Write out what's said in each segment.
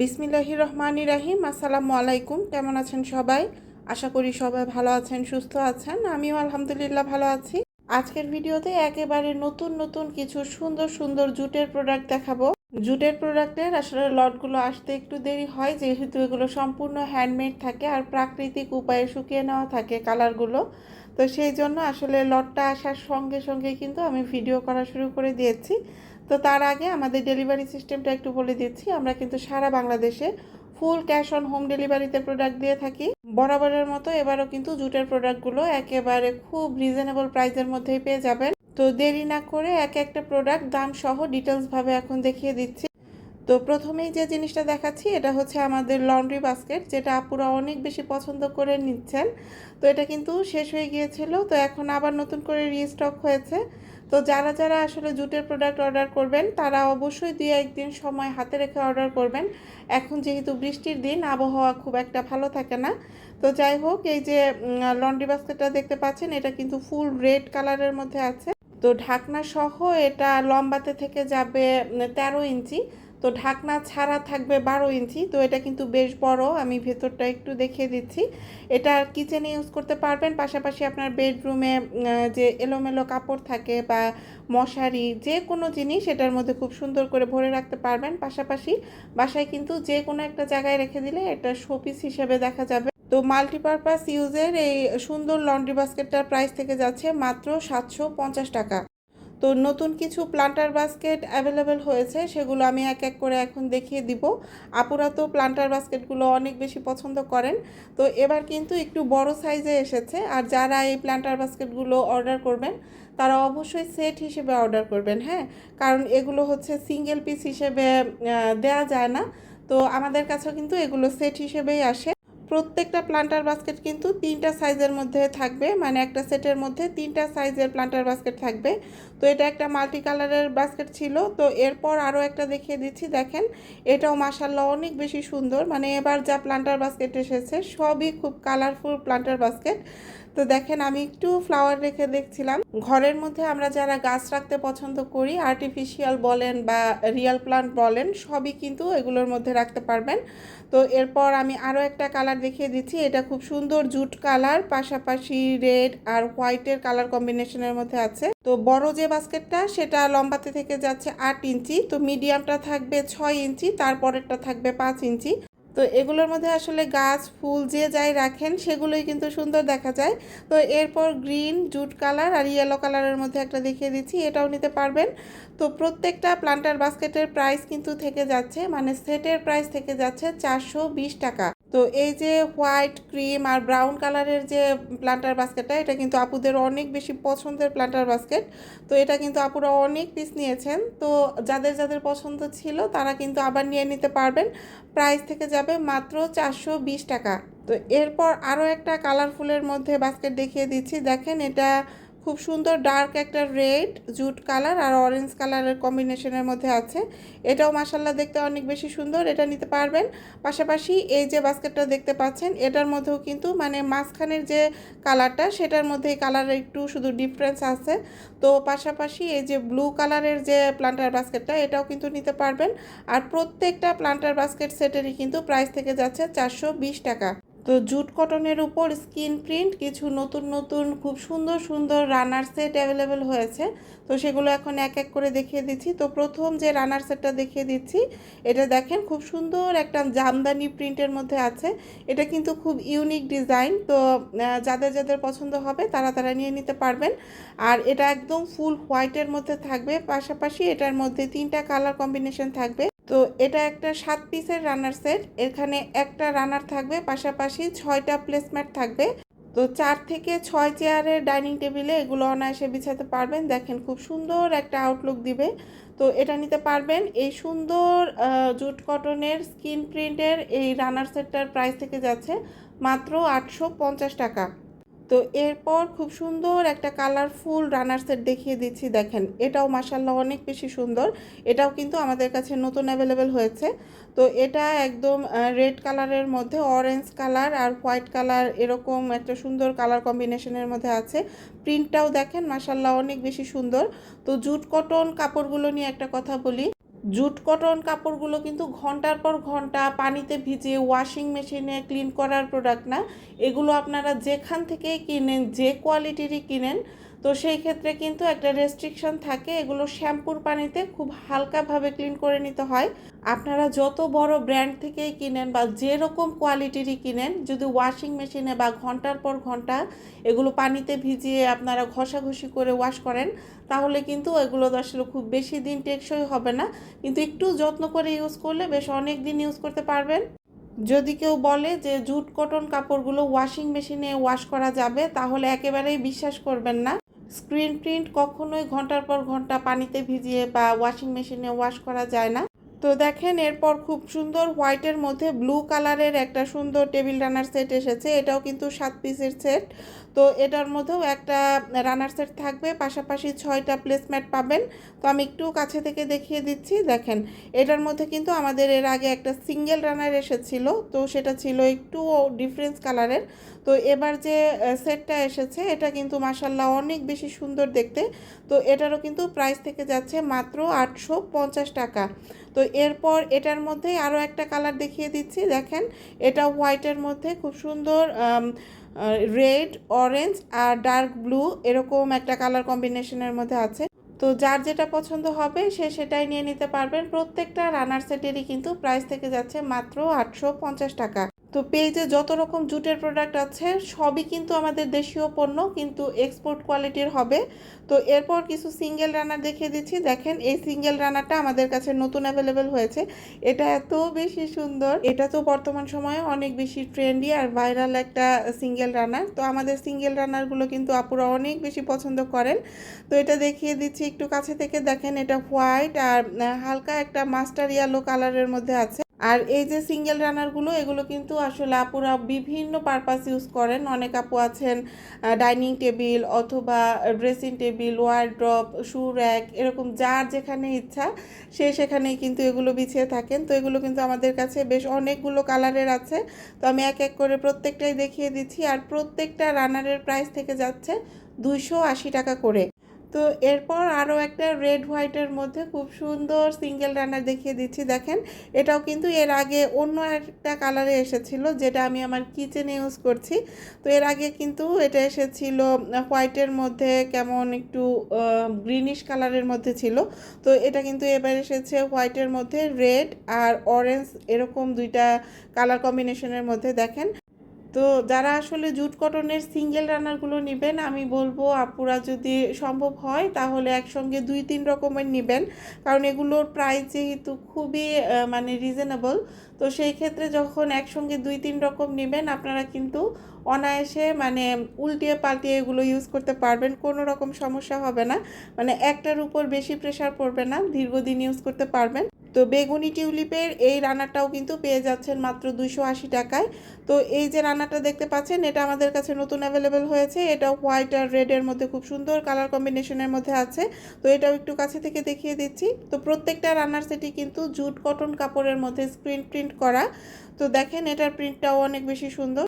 বিসমিল্লাহির রহমানির রাহিম। আসসালামু আলাইকুম। কেমন আছেন সবাই? আশা করি সবাই ভালো আছেন, সুস্থ আছেন। আমিও আলহামদুলিল্লাহ ভালো আছি। আজকের ভিডিওতে একেবারে নতুন নতুন কিছু সুন্দর সুন্দর জুটের প্রোডাক্ট দেখাবো। জুটের প্রোডাক্টের আসলে লটগুলো আসতে একটু দেরি হয়, যেহেতু এগুলো সম্পূর্ণ হ্যান্ডমেড থাকে আর প্রাকৃতিক উপায়ে শুকিয়ে নেওয়া থাকে কালারগুলো তো সেই জন্য আসলে লটটা আসার সঙ্গে সঙ্গে কিন্তু আমি ভিডিও করা শুরু করে দিয়েছি। তো তার আগে আমাদের ডেলিভারি সিস্টেমটা একটু বলে দিচ্ছি। আমরা কিন্তু সারা বাংলাদেশে ফুল ক্যাশ অন হোম ডেলিভারিতে প্রোডাক্ট দিয়ে থাকি। বরাবরের মতো এবারও কিন্তু জুটের প্রোডাক্টগুলো একেবারে খুব রিজনেবল প্রাইসের মধ্যেই পেয়ে যাবেন। তো দেরি না করে এক একটা প্রোডাক্ট দাম সহ ডিটেলসভাবে এখন দেখিয়ে দিচ্ছি। তো প্রথমেই যে জিনিসটা দেখাচ্ছি, এটা হচ্ছে আমাদের লন্ড্রি বাস্কেট, যেটা আপুরা অনেক বেশি পছন্দ করে নিচ্ছেন। তো এটা কিন্তু শেষ হয়ে গিয়েছিল, তো এখন আবার নতুন করে রিস্টক হয়েছে। তো যারা যারা আসলে জুটের প্রোডাক্ট অর্ডার করবেন, তারা অবশ্যই দুই একদিন সময় হাতে রেখে অর্ডার করবেন। এখন যেহেতু বৃষ্টির দিন, আবহাওয়া খুব একটা ভালো থাকে না। তো যাই হোক, এই যে লন্ড্রি বাস্কেটটা দেখতে পাচ্ছেন, এটা কিন্তু ফুল রেড কালারের মধ্যে আছে। তো ঢাকনা সহ এটা লম্বাতে থেকে যাবে তেরো ইঞ্চি। তো ঢাকনা ছাড়া থাকবে বারো ইঞ্চি, তো এটা কিন্তু বেশ বড়। আমি ভেতরটা একটু দেখিয়ে দিচ্ছি। এটা কিচেনে ইউজ করতে পারবেন। পাশাপাশি আপনার বেডরুমে যে এলোমেলো কাপড় থাকে বা মশারি, যে কোনো জিনিস এটার মধ্যে খুব সুন্দর করে ভরে রাখতে পারবেন। পাশাপাশি বাসায় কিন্তু যে কোনো একটা জায়গায় রেখে দিলে এটা শোপিস হিসেবে দেখা যাবে। তো মাল্টিপারপাস ইউজের এই সুন্দর লন্ড্রি বাস্কেটটার প্রাইস থেকে যাচ্ছে মাত্র সাতশো পঞ্চাশ টাকা। তো নতুন কিছু প্লান্টার বাস্কেট অ্যাভেলেবেল হয়েছে, সেগুলো আমি এক এক করে এখন দেখিয়ে দিব। আপুরা তো প্লান্টার বাস্কেটগুলো অনেক বেশি পছন্দ করেন। তো এবার কিন্তু একটু বড় সাইজে এসেছে, আর যারা এই প্লান্টার বাস্কেটগুলো অর্ডার করবেন, তারা অবশ্যই সেট হিসেবে অর্ডার করবেন হ্যাঁ? কারণ এগুলো হচ্ছে সিঙ্গেল পিস হিসেবে দেয়া যায় না। তো আমাদের কাছেও কিন্তু এগুলো সেট হিসেবেই আসে। প্রত্যেকটা প্লান্টার বাস্কেট কিন্তু তিনটা সাইজের মধ্যে থাকবে মানে একটা সেটের মধ্যে তিনটা সাইজের প্লান্টার বাস্কেট থাকবে। তো এটা একটা মাল্টি কালারের বাস্কেট ছিল। তো এরপর আরও একটা দেখিয়ে দিচ্ছি, দেখেন। এটাও মাসাল্লাহ অনেক বেশি সুন্দর। মানে এবার যা প্লান্টার বাস্কেট এসেছে, সবই খুব কালারফুল প্লান্টার বাস্কেট তো দেখেন, আমি একটু ফ্লাওয়ার রেখে দেখছিলাম। ঘরের মধ্যে আমরা যারা গাছ রাখতে পছন্দ করি আর্টিফিশিয়াল বলেন বা রিয়াল প্লান্ট বলেন, সবই কিন্তু এগুলোর মধ্যে রাখতে পারবেন। তো এরপর আমি আরও একটা কালার দেখিয়ে দিচ্ছি। এটা খুব সুন্দর জুট কালার পাশাপাশি রেড আর হোয়াইটের কালার কম্বিনেশনের মধ্যে আছে। তো বড় যে বাস্কেটটা, সেটা লম্বাতে থেকে যাচ্ছে আট ইঞ্চি। তো মিডিয়ামটা থাকবে ছয় ইঞ্চি, তারপরেরটা থাকবে পাঁচ ইঞ্চি। তো এগুলোর মধ্যে আসলে গাছ, ফুল যে যাই রাখেন, সেগুলোই কিন্তু সুন্দর দেখা যায়। তো এরপর গ্রিন, জুট কালার আর ইয়েলো কালারের মধ্যে একটা দেখিয়ে দিচ্ছি, এটাও নিতে পারবেন। তো প্রত্যেকটা প্লান্টার বাস্কেটের প্রাইস কিন্তু থেকে যাচ্ছে মানে সেটের প্রাইস থেকে যাচ্ছে চারশো বিশ টাকা। তো এই যে হোয়াইট ক্রিম আর ব্রাউন কালারের যে প্লান্টার বাস্কেটটা, এটা কিন্তু আপুদের অনেক বেশি পছন্দের প্লান্টার বাস্কেট। তো এটা কিন্তু আপুরা অনেক পিস নিয়েছেন। তো যাদের যাদের পছন্দ ছিল তারা কিন্তু আবার নিয়ে নিতে পারবেন। প্রাইস থেকে যাবে মাত্র চারশো বিশ টাকা। তো এরপর আরও একটা কালারফুলের মধ্যে বাস্কেট দেখিয়ে দিচ্ছি। দেখেন এটা খুব সুন্দর ডার্ক একটা রেড, জুট কালার আর অরেঞ্জ কালারের কম্বিনেশনের মধ্যে আছে। এটাও মাসাল্লাহ দেখতে অনেক বেশি সুন্দর, এটা নিতে পারবেন। পাশাপাশি এই যে বাস্কেটটা দেখতে পাচ্ছেন, এটার মধ্যেও কিন্তু মানে মাঝখানের যে কালারটা, সেটার মধ্যে কালারের একটু শুধু ডিফারেন্স আছে। তো পাশাপাশি এই যে ব্লু কালারের যে প্লান্টার বাস্কেটটা, এটাও কিন্তু নিতে পারবেন। আর প্রত্যেকটা প্লান্টার বাস্কেট সেটেরই কিন্তু প্রাইস থেকে যাচ্ছে চারশো বিশ টাকা। তো জুট কটনের উপর স্কিন প্রিন্ট, কিছু নতুন নতুন খুব সুন্দর সুন্দর রানার সেট অ্যাভেলেবেল হয়েছে। তো সেগুলো এখন এক এক করে দেখিয়ে দিচ্ছি। তো প্রথম যে রানার সেটটা দেখিয়ে দিচ্ছি, এটা দেখেন খুব সুন্দর একটা জামদানি প্রিন্টের মধ্যে আছে। এটা কিন্তু খুব ইউনিক ডিজাইন। তো যাদের যাদের পছন্দ হবে তারা তারা নিয়ে নিতে পারবেন। আর এটা একদম ফুল হোয়াইটের মধ্যে থাকবে। পাশাপাশি এটার মধ্যে তিনটা কালার কম্বিনেশন থাকবে। তো এটা একটা সাত পিসের রানার সেট এখানে একটা রানার থাকবে, পাশাপাশি ছয়টা প্লেসম্যাট থাকবে। তো চার থেকে ছয় চেয়ারের ডাইনিং টেবিলে এগুলো অনায়াসে বিছাতে পারবেন। দেখেন খুব সুন্দর একটা আউটলুক দিবে। তো এটা নিতে পারবেন। এই সুন্দর জুট কটনের স্কিন প্রিন্টের এই রানার সেটটার প্রাইস থেকে যাচ্ছে মাত্র আটশো পঞ্চাশ টাকা। তো এরপর খুব সুন্দর একটা কালারফুল রানার সেট দেখিয়ে দিচ্ছি, দেখেন। এটাও মাসাল্লাহ অনেক বেশি সুন্দর। এটাও কিন্তু আমাদের কাছে নতুন অ্যাভেলেবেল হয়েছে। তো এটা একদম রেড কালারের মধ্যে অরেঞ্জ কালার আর হোয়াইট কালার এরকম একটা সুন্দর কালার কম্বিনেশনের মধ্যে আছে। প্রিন্টটাও দেখেন মাসাল্লাহ অনেক বেশি সুন্দর। তো জুট কটন কাপড়গুলো নিয়ে একটা কথা বলি। জুট কটন কাপড়গুলো কিন্তু ঘণ্টার পর ঘণ্টা পানিতে ভিজে ওয়াশিং মেশিনে ক্লিন করার প্রোডাক্ট না। এগুলো আপনারা যেখান থেকেই কিনেন, যে কোয়ালিটিরই কিনেন তো সেই ক্ষেত্রে কিন্তু একটা রেস্ট্রিকশন থাকে, এগুলো শ্যাম্পুর পানিতে খুব হালকাভাবে ক্লিন করে নিতে হয়। আপনারা যত বড় ব্র্যান্ড থেকেই কিনেন বা যেরকম কোয়ালিটিরই কিনেন, যদি ওয়াশিং মেশিনে বা ঘণ্টার পর ঘণ্টা এগুলো পানিতে ভিজিয়ে আপনারা ঘষাঘষি করে ওয়াশ করেন, তাহলে কিন্তু এগুলো আসলে খুব বেশি দিন টেকসই হবে না। কিন্তু একটু যত্ন করে ইউজ করলে বেশ অনেক দিন ইউজ করতে পারবেন। যদি কেউ বলে যে জুট কটন কাপড়গুলো ওয়াশিং মেশিনে ওয়াশ করা যাবে, তাহলে একেবারেই বিশ্বাস করবেন না। স্ক্রিন প্রিন্ট কখনোই ঘণ্টার পর ঘণ্টা পানিতে ভিজিয়ে বা ওয়াশিং মেশিনে ওয়াশ করা যায় না। তো দেখেন, এরপর খুব সুন্দর হোয়াইটের মধ্যে ব্লু কালারের একটা সুন্দর টেবিল রানার সেট এসেছে। এটাও কিন্তু সাত পিসের সেট। তো এটার মধ্যেও একটা রানার সেট থাকবে। পাশাপাশি ছয়টা প্লেসম্যাট পাবেন। তো আমি একটু কাছে থেকে দেখিয়ে দিচ্ছি। দেখেন, এটার মধ্যে কিন্তু আমাদের এর আগে একটা সিঙ্গেল রানার এসেছিল। তো সেটা ছিল একটু ডিফারেন্স কালারের তো এবার যে সেটটা এসেছে, এটা কিন্তু মাসাল্লাহ অনেক বেশি সুন্দর দেখতে। তো এটারও কিন্তু প্রাইস থেকে যাচ্ছে মাত্র আটশো পঞ্চাশ টাকা। তো এরপর এটার মধ্যে আরও একটা কালার দেখিয়ে দিচ্ছি। দেখেন, এটা হোয়াইটের মধ্যে খুব সুন্দর রেড অরেঞ্জ আর ডার্ক ব্লু এরকম একটা কালার কম্বিনেশনের মধ্যে আছে। তো যার যেটা পছন্দ হবে, সে সেটাই নিয়ে নিতে পারবেন। প্রত্যেকটা রানার সেটেরই কিন্তু প্রাইস থেকে যাচ্ছে মাত্র আটশো পঞ্চাশ টাকা। তো পেজে যত রকম জুটের প্রোডাক্ট আছে, সবই কিন্তু আমাদের দেশীয় পণ্য, কিন্তু এক্সপোর্ট কোয়ালিটির হবে। তো এরপর কিছু সিঙ্গেল রানার দেখিয়ে দিচ্ছি। দেখেন, এই সিঙ্গেল রানারটা আমাদের কাছে নতুন অ্যাভেলেবেল হয়েছে। এটা এত বেশি সুন্দর। এটা তো বর্তমান সময়ে অনেক বেশি ট্রেন্ডি আর ভাইরাল একটা সিঙ্গেল রানার তো আমাদের সিঙ্গেল রানারগুলো কিন্তু আপুরা অনেক বেশি পছন্দ করেন। তো এটা দেখিয়ে দিচ্ছি একটু কাছে থেকে। দেখেন, এটা হোয়াইট আর হালকা একটা মাস্টার ইয়েলো কালারের মধ্যে আছে। আর এই যে সিঙ্গেল রানারগুলো এগুলো কিন্তু আসলে আপুরা বিভিন্ন পারপাস ইউজ করেন। অনেক আপু আছেন ডাইনিং টেবিল অথবা dressing table wardrobe shoe rack এরকম যার যেখানে ইচ্ছা সে সেখানেই কিন্তু এগুলো বিছিয়ে থাকেন। তো এগুলো কিন্তু আমাদের কাছে বেশ অনেকগুলো কালারের আছে। তো আমি এক এক করে প্রত্যেকটাই দেখিয়ে দিচ্ছি। আর প্রত্যেকটা রানারের প্রাইস থেকে যাচ্ছে দুইশো আশি টাকা করে। তো এরপর আরও একটা রেড হোয়াইটের মধ্যে খুব সুন্দর সিঙ্গেল রানার দেখিয়ে দিচ্ছি। দেখেন, এটাও কিন্তু এর আগে অন্য একটা কালারে এসেছিল, যেটা আমি আমার কিচেনে ইউজ করছি। তো এর আগে কিন্তু এটা এসেছিল হোয়াইটের মধ্যে, কেমন একটু গ্রিনিশ কালারের মধ্যে ছিল। তো এটা কিন্তু এবার এসেছে হোয়াইটের মধ্যে রেড আর অরেঞ্জ এরকম দুইটা কালার কম্বিনেশনের মধ্যে। দেখেন তো যারা আসলে জুট কটনের সিঙ্গেল রানারগুলো নেবেন, আমি বলব আপুরা যদি সম্ভব হয়, তাহলে একসঙ্গে দুই, তিন রকমের নেবেন। কারণ এগুলোর প্রাইস যেহেতু খুবই মানে রিজনেবল তো সেই ক্ষেত্রে যখন একসঙ্গে দুই, তিন রকম নেবেন, আপনারা কিন্তু অনায়াসে মানে উল্টিয়ে পাল্টিয়ে এগুলো ইউজ করতে পারবেন, কোনো রকম সমস্যা হবে না। মানে একটার উপর বেশি প্রেশার পড়বে না, দীর্ঘদিন ইউজ করতে পারবেন। তো বেগুনি টিউলিপের এই রান্নাটাও কিন্তু পেয়ে যাচ্ছেন মাত্র দুইশো আশি টাকায়। তো এই যে রান্নাটা দেখতে পাচ্ছেন, এটা আমাদের কাছে নতুন অ্যাভেলেবেল হয়েছে। এটা হোয়াইট আর রেডের মধ্যে খুব সুন্দর কালার কম্বিনেশনের মধ্যে আছে। তো এটাও একটু কাছে থেকে দেখিয়ে দিচ্ছি। তো প্রত্যেকটা রান্নার সেটি কিন্তু জুট কটন কাপড়ের মধ্যে স্ক্রিন প্রিন্ট করা। তো দেখেন, এটার প্রিন্টটাও অনেক বেশি সুন্দর।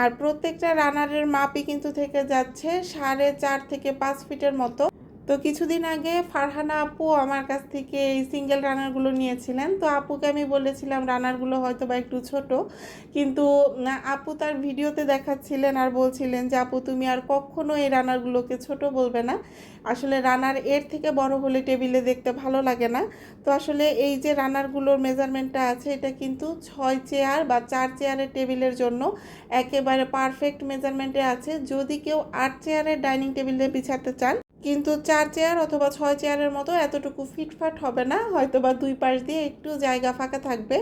আর প্রত্যেকটা রানারের মাপই কিন্তু থেকে যাচ্ছে সাড়ে চার থেকে পাঁচ ফিটের মতো। তো কিছুদিন আগে ফারহানা আপু আমার কাছ থেকে এই সিঙ্গেল রানারগুলো নিয়েছিলেন। তো আপুকে আমি বলেছিলাম রানারগুলো হয়তো বা একটু ছোট। কিন্তু আপু তার ভিডিওতে দেখাচ্ছিলেন আর বলছিলেন যে, আপু, তুমি আর কখনো এই রানারগুলোকে ছোট বলবে না। আসলে রানার এর থেকে বড় হলে টেবিলে দেখতে ভালো লাগে না। তো আসলে এই যে রানারগুলোর মেজারমেন্টটা আছে, এটা কিন্তু ছয় চেয়ার বা চার চেয়ারের টেবিলের জন্য একেবারে পারফেক্ট মেজারমেন্টে আছে। যদি কেউ আট চেয়ারের ডাইনিং টেবিলে বিছাতে চান কিন্তু চার চেয়ার অথবা ছয় চেয়ারের মতো এতটুকু ফিটফাট হবে না হয়তো বা দুই পাশ দিয়ে একটু জায়গা ফাঁকা থাকবে।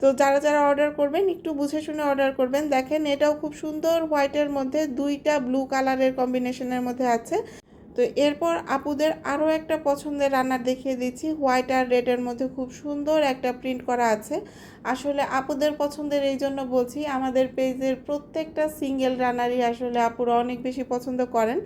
তো যারা যারা অর্ডার করবেন, একটু বুঝে শুনে অর্ডার করবেন। দেখেন এটাও খুব সুন্দর হোয়াইটের মধ্যে দুইটা ব্লু কালারের কম্বিনেশনের মধ্যে আছে। তো এরপর আপুদের আরও একটা পছন্দের রান্না দেখিয়ে দিচ্ছি। হোয়াইট আর রেডের মধ্যে খুব সুন্দর একটা প্রিন্ট করা আছে। আসলে আপুদের পছন্দের এই জন্য বলছি, আমাদের পেজের প্রত্যেকটা সিঙ্গেল রানারই আসলে আপুরা অনেক বেশি পছন্দ করেন।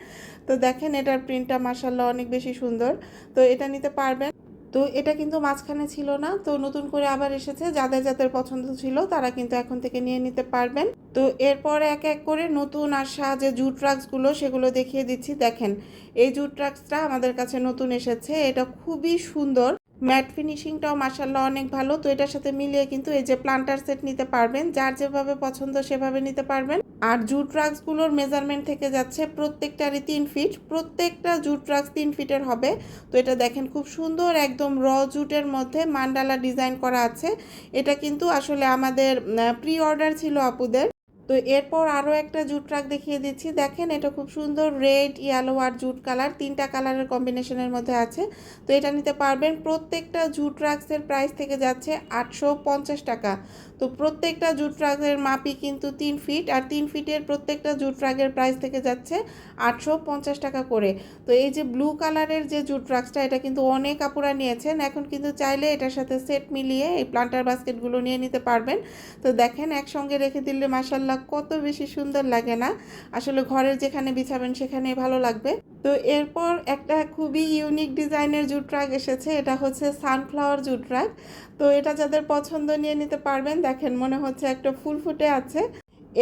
তো দেখেন এটার প্রিন্টটা মাসাল্লাহ অনেক বেশি সুন্দর। তো এটা নিতে পারবেন। তো এটা কিন্তু মাঝখানে ছিল না। তো নতুন করে আবার এসেছে। যাদের যাদের পছন্দ ছিল, তারা কিন্তু এখন থেকে নিয়ে নিতে পারবেন। তো এরপর এক এক করে নতুন আসা যে জুট ট্রাক্সগুলো সেগুলো দেখিয়ে দিচ্ছি। দেখেন, এই জুট ট্রাক্সটা আমাদের কাছে নতুন এসেছে। এটা খুবই সুন্দর। ম্যাট ফিনিশিংটাও মাসাল্লাহ অনেক ভালো। তো এটার সাথে মিলিয়ে কিন্তু এই যে প্লান্টার সেট নিতে পারবেন, যার যেভাবে পছন্দ সেভাবে নিতে পারবেন। আর জুট ট্রাক্সগুলোর মেজারমেন্ট থেকে যাচ্ছে প্রত্যেকটারই তিন ফিট প্রত্যেকটা জুট ট্রাক্স তিন ফিটের হবে। তো এটা দেখেন খুব সুন্দর একদম র জুটের মধ্যে মান্ডালা ডিজাইন করা আছে। এটা কিন্তু আসলে আমাদের প্রি অর্ডার ছিল আপুদের। তো এরপর আরও একটা জুট ট্রাক দেখিয়ে দিচ্ছি। দেখেন, এটা খুব সুন্দর রেড ইয়েলো আর জুট কালার। তিনটা কালারের কম্বিনেশনের মধ্যে আছে। তো এটা নিতে পারবেন, প্রত্যেকটা জুট ট্রাক্সের প্রাইস থেকে যাচ্ছে আটশো পঞ্চাশ টাকা। তো প্রত্যেকটা জুট ট্রাকের মাপই কিন্তু তিন ফিট আর তিন ফিটের প্রত্যেকটা জুট ট্রাকের প্রাইস থেকে যাচ্ছে আটশো পঞ্চাশ টাকা করে। তো এই যে ব্লু কালারের যে জুট ট্রাক্সটা, এটা কিন্তু অনেক কাপড়া নিয়েছেন। এখন কিন্তু চাইলে এটার সাথে সেট মিলিয়ে এই প্লান্টার বাস্কেটগুলো নিয়ে নিতে পারবেন। তো দেখেন, একসঙ্গে রেখে দিলে মাসাল্লাহ কত বেশি সুন্দর লাগে না। আসলে ঘরের যেখানে বিছাবেন সেখানে ভালো লাগবে। তো এরপর একটা খুবই ইউনিক ডিজাইনের জুট রাগ এসেছে, এটা হচ্ছে সানফ্লাওয়ার জুট রাগ তো এটা যাদের পছন্দ নিয়ে নিতে পারবেন, দেখেন মনে হচ্ছে একটা ফুল ফুটে আছে।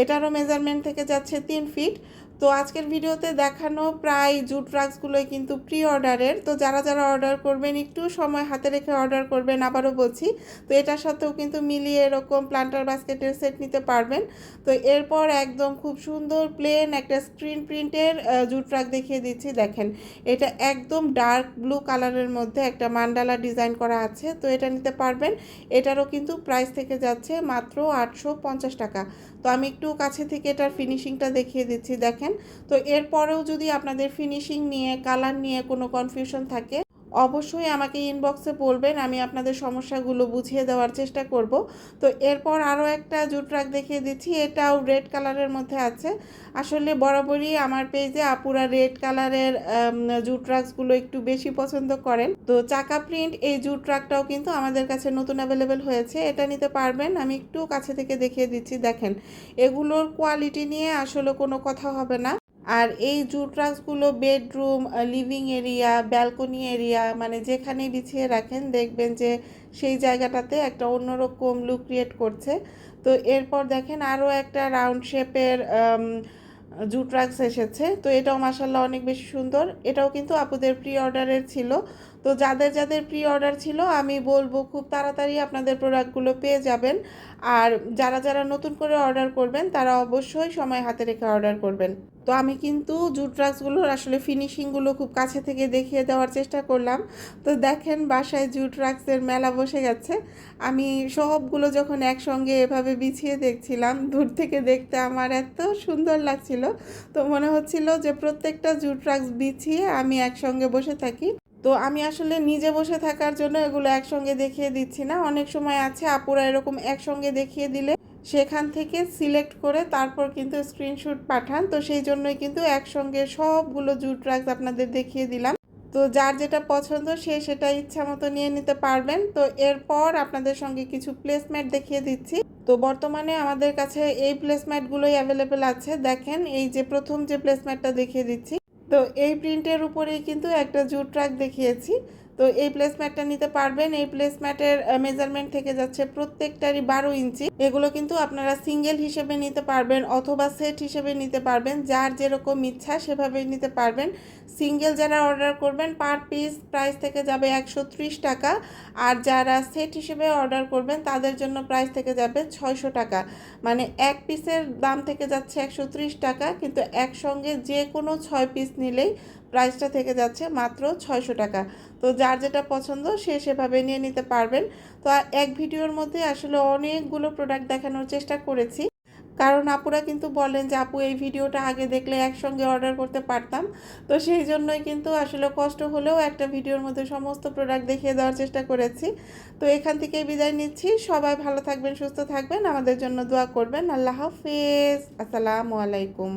এটারও মেজারমেন্ট থেকে যাচ্ছে তিন ফিট তো আজকের ভিডিওতে দেখানো প্রায় জুট রাক্সগুলোই কিন্তু প্রি অর্ডারের তো যারা যারা অর্ডার করবেন, একটু সময় হাতে রেখে অর্ডার করবেন আবারও বলছি। তো এটার সাথেও কিন্তু মিলিয়ে এরকম প্লান্টার বাস্কেটের সেট নিতে পারবেন। তো এরপর একদম খুব সুন্দর, প্লেন একটা স্ক্রিন প্রিন্টের জুট রাক দেখিয়ে দিচ্ছি, দেখেন। এটা একদম ডার্ক ব্লু কালারের মধ্যে একটা মান্ডালা ডিজাইন করা আছে। তো এটা নিতে পারবেন। এটারও কিন্তু প্রাইস থেকে যাচ্ছে মাত্র আটশো পঞ্চাশ টাকা। তো আমি একটু কাছে থেকে এটার ফিনিশিংটা দেখিয়ে দিচ্ছি, দেখেন। তো এরপরেও যদি আপনাদের ফিনিশিং নিয়ে কালার নিয়ে কোনো কনফিউশন থাকে অবশ্যই আমাকে ইনবক্সে বলবেন, আমি আপনাদের সমস্যাগুলো বুঝিয়ে দেওয়ার চেষ্টা করব। তো এরপর আরও একটা জুট ট্রাক দেখিয়ে দিচ্ছি, এটাও রেড কালারের মধ্যে আছে। আসলে বরাবরই আমার পেজে আপুরা রেড কালারের জুট ট্রাকসগুলো একটু বেশি পছন্দ করেন। তো চাকা প্রিন্ট এই জুট ট্রাকটাও কিন্তু আমাদের কাছে নতুন অ্যাভেলেবেল হয়েছে, এটা নিতে পারবেন। আমি একটু কাছে থেকে দেখিয়ে দিচ্ছি, দেখেন। এগুলোর কোয়ালিটি নিয়ে আসলে কোনো কথা হবে না। আর এই jute ট্রাক্সগুলো bedroom living area balcony area মানে যেখানে বিছিয়ে রাখেন, দেখবেন যে সেই জায়গাটাতে একটা অন্যরকম লুক ক্রিয়েট করছে। তো এরপর দেখেন আরও একটা রাউন্ড শেপের জুট রাক্স এসেছে। তো এটাও মাসাল্লাহ অনেক বেশি সুন্দর। এটাও কিন্তু আপুদের প্রি অর্ডারের ছিল। তো যাদের যাদের প্রি অর্ডার ছিল, আমি বলব খুব তাড়াতাড়ি আপনাদের প্রোডাক্টগুলো পেয়ে যাবেন। আর যারা যারা নতুন করে অর্ডার করবেন, তারা অবশ্যই সময় হাতে রেখে অর্ডার করবেন। তো আমি কিন্তু জুট রাক্সগুলোর আসলে ফিনিশিংগুলো খুব কাছে থেকে দেখিয়ে দেওয়ার চেষ্টা করলাম। তো দেখেন বাসায় জুট রাক্সের মেলা বসে গেছে। আমি সবগুলো যখন একসঙ্গে এভাবে বিছিয়ে দেখছিলাম, দূর থেকে দেখতে আমার এত সুন্দর লাগছিল। তো মনে হচ্ছিল যে প্রত্যেকটা জুট রাক্স বিছিয়ে আমি একসঙ্গে বসে থাকি। তো আমি আসলে নিজে বসে থাকার জন্য এগুলো একসঙ্গে দেখিয়ে দিচ্ছি না। অনেক সময় আছে আপুরা এরকম একসঙ্গে দেখিয়ে দিলে সেখান থেকে সিলেক্ট করে তারপর কিন্তু স্ক্রিনশট পাঠান। তো সেই জন্যই কিন্তু একসঙ্গে সবগুলো জুট রাক্স আপনাদের দেখিয়ে দিলাম। তো যার যেটা পছন্দ সে সেটা ইচ্ছা মতো নিয়ে নিতে পারবেন। তো এরপর আপনাদের সঙ্গে কিছু প্লেসমেন্ট দেখিয়ে দিচ্ছি। তো বর্তমানে আমাদের কাছে এই প্লেসম্যাটগুলোই অ্যাভেলেবেল আছে। দেখেন এই যে প্রথম যে প্লেসম্যাটটা দেখিয়ে দিচ্ছি তো এই প্রিন্টের উপরেই কিন্তু একটা জুট ট্রাক দেখিয়েছি। তো এই প্লেসম্যাটটা নিতে পারবেন। এই প্লেসম্যাটের মেজারমেন্ট থেকে যাচ্ছে প্রত্যেকটারই বারো ইঞ্চি। এগুলো কিন্তু আপনারা সিঙ্গেল হিসেবে নিতে পারবেন অথবা সেট হিসেবে নিতে পারবেন। যার যেরকম ইচ্ছা সেভাবেই নিতে পারবেন। সিঙ্গেল যারা অর্ডার করবেন পার পিস প্রাইস থেকে যাবে একশো ত্রিশ টাকা। আর যারা সেট হিসেবে অর্ডার করবেন, তাদের জন্য প্রাইস থেকে যাবে ছয়শো টাকা। মানে এক পিসের দাম থেকে যাচ্ছে একশো ত্রিশ টাকা। কিন্তু একসঙ্গে যে কোনো ছয় পিস নিলেই প্রাইসটা থেকে যাচ্ছে মাত্র ছয়শো টাকা। তো যার যেটা পছন্দ সে সেভাবে নিয়ে নিতে পারবেন। তো এক ভিডিওর মধ্যে আসলে অনেকগুলো প্রোডাক্ট দেখানোর চেষ্টা করেছি। কারণ আপুরা কিন্তু বলেন যে, আপু, এই ভিডিওটা আগে দেখলে একসঙ্গে অর্ডার করতে পারতাম। তো সেই জন্যই কিন্তু আসলে কষ্ট হলেও একটা ভিডিওর মধ্যে সমস্ত প্রোডাক্ট দেখিয়ে দেওয়ার চেষ্টা করেছি। তো এখান থেকেই বিদায় নিচ্ছি। সবাই ভালো থাকবেন, সুস্থ থাকবেন। আমাদের জন্য দোয়া করবেন। আল্লাহ হাফিজ। আসসালামু আলাইকুম।